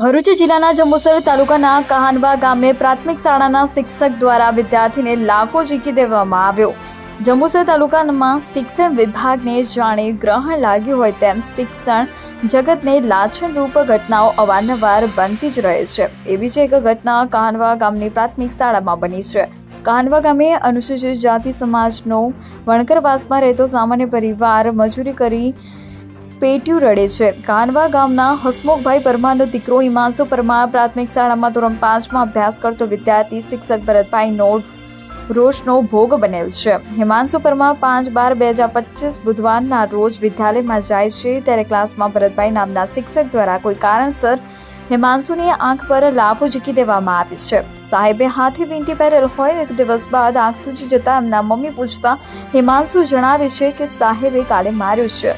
ભરૂચ જિલ્લાના જંબુસર તાલુકાના કહાનવા ગામે પ્રાથમિક શાળાના શિક્ષક દ્વારા વિદ્યાર્થીને લાફો ઝીકી દેવામાં આવ્યો. જંબુસર તાલુકામાં શિક્ષણ વિભાગને જાણે ગ્રહણ લાગ્યું હોય તેમ શિક્ષણ જગતને લાછનરૂપ ઘટનાઓ અવારનવાર બનતી જ રહે છે. એવી જ એક ઘટના કહાનવા ગામની પ્રાથમિક શાળામાં બની છે. કાનવા ગામે અનુસૂચિત જાતિ સમાજનો વણકરવાસમાં રહેતો સામાન્ય પરિવાર મજૂરી કરી પેટ્યું રડે છે. કાનવા ગામના હસમુખભાઈ પરમારનો દીકરો હિમાંશુ પરમાર પ્રાથમિક શાળામાં ધોરણ પાંચમાં અભ્યાસ કરતો વિદ્યાર્થી શિક્ષક ભરતભાઈનો રોષનો ભોગ બનેલ છે. હિમાંશુ પરમાર પાંચ બાર બે હજાર પચીસ બુધવારના રોજ વિદ્યાલયમાં જાય છે ત્યારે ક્લાસમાં ભરતભાઈ નામના શિક્ષક દ્વારા કોઈ કારણસર હિમાંશુની આંખ પર લાભો ઝૂકી દેવામાં આવી છે. સાહેબે હાથે વીંટી પહેરેલ હોય એક દિવસ બાદ આંખ સૂજી જતા એમના મમ્મી પૂછતા, હિમાંશુ જણાવે છે કે સાહેબે કાલે માર્યું છે.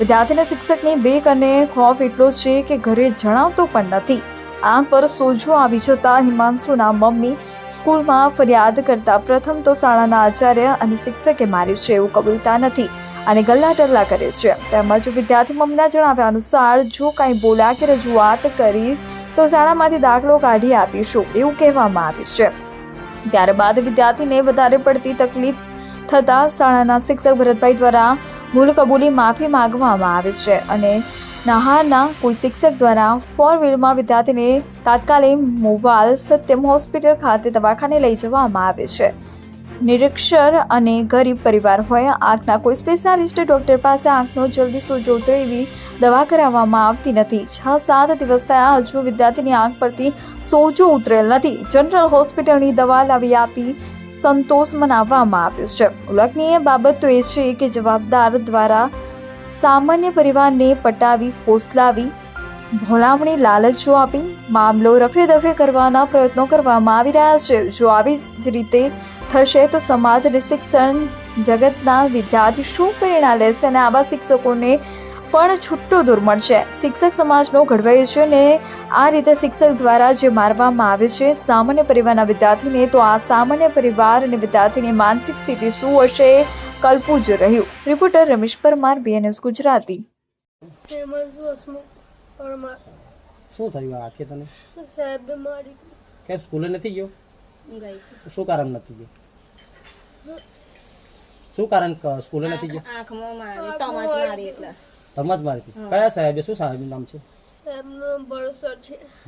વિદ્યાર્થીના શિક્ષકની બેક અને ખોફ એટલો છે કે ઘરે જણાવતો પણ નથી. આંખ પર સોજો આવી જતા હિમાંશુના મમ્મી સ્કૂલમાં ફરિયાદ કરતા પ્રથમ તો શાળાના આચાર્ય અને શિક્ષકે માર્યું છે એવું કબૂલતા નથી અને ગલ્લા ટલ્લા કરે છે. તેમજ વિદ્યાર્થી મમ્મીના જણાવ્યા અનુસાર જો કાંઈ બોલ્યા કે રજૂઆત કરી તો શાળામાંથી દાખલો કાઢી આપીશું એવું કહેવામાં આવ્યું છે. ત્યારબાદ વિદ્યાર્થીને વધારે પડતી તકલીફ થતા શાળાના શિક્ષક ભરતભાઈ દ્વારા ભૂલ માફી માંગવામાં આવે છે અને નાહારના કોઈ શિક્ષક દ્વારા ફોર વ્હીલમાં વિદ્યાર્થીને તાત્કાલિક મોવાલ સત્યમ હોસ્પિટલ ખાતે દવાખાને લઈ જવામાં આવે છે. નિરીક્ષર અને ગરીબ પરિવાર હોય આંખના કોઈ સ્પેશિયાલિસ્ટ ડૉક્ટર પાસે આંખનો જલ્દી સોજો ઉતરે એવી દવા કરાવવામાં આવતી નથી. છ સાત દિવસ થયા હજુ વિદ્યાર્થીની આંખ પરથી સોજો ઉતરેલ નથી. જનરલ હોસ્પિટલની દવા લાવી આપી સંતોષ મનાવવામાં આવ્યો છે. ઉલ્લેખનીય બાબત તો એ છે કે જવાબદાર દ્વારા સામાન્ય પરિવારને પટાવી ફોસલાવી ભોળામણી લાલચો આપી, મામલો રફે દફે કરવાના પ્રયત્નો કરવામાં આવી રહ્યા છે. જો આવી જ રીતે થશે તો સમાજ અને શિક્ષણ જગતના વિદ્યાર્થી શું પ્રેરણા લેશે અને આવા શિક્ષકોને પણ છૂટો દૂર મળશે શિક્ષક સમાજનો ઘડવાયો છે ને આ રીતે શિક્ષક દ્વારા જે મારવામાં આવે છે સામાન્ય પરિવારના વિદ્યાર્થીને તો આ સામાન્ય પરિવાર અને વિદ્યાર્થીની માનસિક સ્થિતિ શું હશે? કલ્પુ કલ્પવું જ રહ્યું. Reporter Ramesh Parmar BNS Gujarati. શું થયું આ આખે તને? સાહેબ મારી કે સ્કૂલે નથી ગયો? ગઈ. શું કારણ નથી ગયો? શું કારણ સ્કૂલે નથી ગયો? આંખમાં મારી તમાચ મારી એટલે. ધર્મ જ મારી કયા સાહેબે શું સાહેબનું નામ છે?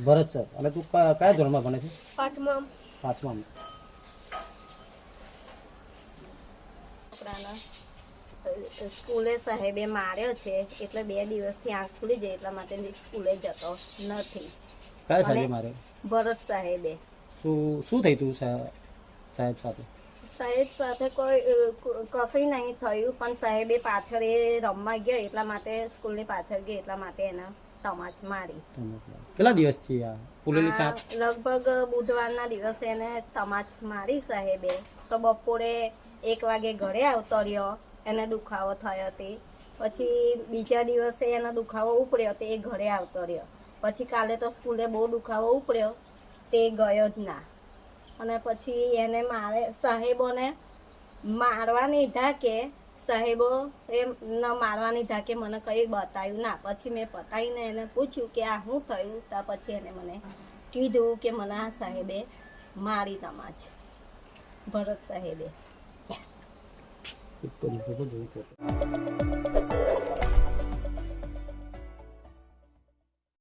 ભરત સર અને તું કયા ધોરણમાં ભણે છે? પાંચમા. પાંચમા સ્કૂલે સાહેબે માર્યો છે એટલે બે દિવસથી આંખ ખુલી જાય એટલા માટે સ્કૂલે જતો નથી. કયા સાહેબે માર્યો? ભરત સાહેબે. શું શું થઈ તું સાહેબ સાથે? સાહેબ સાથે કોઈ કશું નહીં થયું પણ સાહેબે પાછળ એ રમવા ગયો એટલા માટે સ્કૂલની પાછળ ગયો એટલા માટે એને તમાચ મારી. કેટલા દિવસથી આ ફૂલેલી છે લગભગ બુધવારના દિવસે એને તમાચ મારી સાહેબે. તો બપોરે એક વાગે ઘરે આવતો રહ્યો એને દુખાવો થયો તે. પછી બીજા દિવસે એનો દુખાવો ઉપડ્યો તે એ ઘરે આવતો રહ્યો. પછી કાલે તો સ્કૂલે બહુ દુખાવો ઉપડ્યો તે ગયો જ ના. અને પછી એને મારે સાહેબોને મારવાની ધાકે સાહેબો એ ન મારવાની ધાકે મને કંઈ બતાવ્યું ના. પછી મેં પતાવીને એને પૂછ્યું કે આ શું થયું? ત્યાં પછી એને મને કીધું કે મને આ સાહેબે મારી તમાચ ભરત સાહેબે.